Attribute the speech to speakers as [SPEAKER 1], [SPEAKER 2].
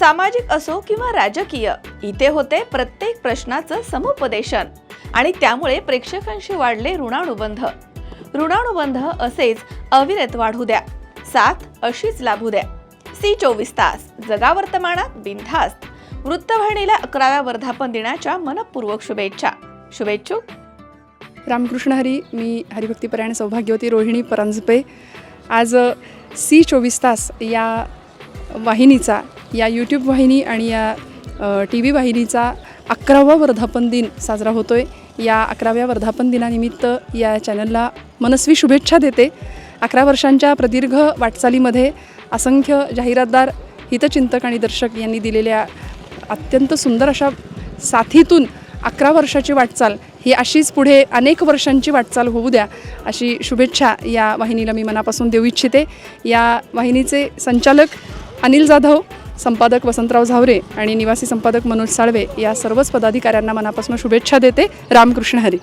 [SPEAKER 1] सामाजिक असो किंवा राजकीय इथे होते प्रत्येक प्रश्नाचं समुपदेशन. आणि त्यामुळे प्रेक्षकांशी वाढले ऋणानुबंध. ऋणानुबंध असेच अविरत वाढू द्या. साथ अशीच लाभू द्या. सी चोवीस तास जगा वर्तमानात बिनधास्त. वृत्तवाहिनीला अकराव्या वर्धापन दिनाच्या मनपूर्वक शुभेच्छा. शुभेच्छुक
[SPEAKER 2] रामकृष्ण हरी मी हरिभक्तीपरायण सौभाग्यवती रोहिणी परांजपे. आज सी चोवीस तास या वाहिनीचा या यूट्यूब वाहिनी आणि या टी व्ही वाहिनीचा अकरावा वर्धापन दिन साजरा होतो आहे या अकराव्या वर्धापन दिनानिमित्त या चॅनलला मनस्वी शुभेच्छा देते. अकरा वर्षांच्या प्रदीर्घ वाटचालीमध्ये असंख्य जाहिरातदार हितचिंतक आणि दर्शक यांनी दिलेल्या अत्यंत सुंदर अशा साथीतून अकरा वर्षाची वाटचाल ही अशीच पुढे अनेक वर्षांची वाटचाल होऊ द्या अशी शुभेच्छा या वाहिनीला मी मनापासून देऊ इच्छिते. या वाहिनीचे संचालक अनिल जाधव संपादक वसंतराव झावरे आणि निवासी संपादक मनोज साळवे या सर्वच पदाधिकाऱ्यांना मनापासून शुभेच्छा देते. रामकृष्ण हरी.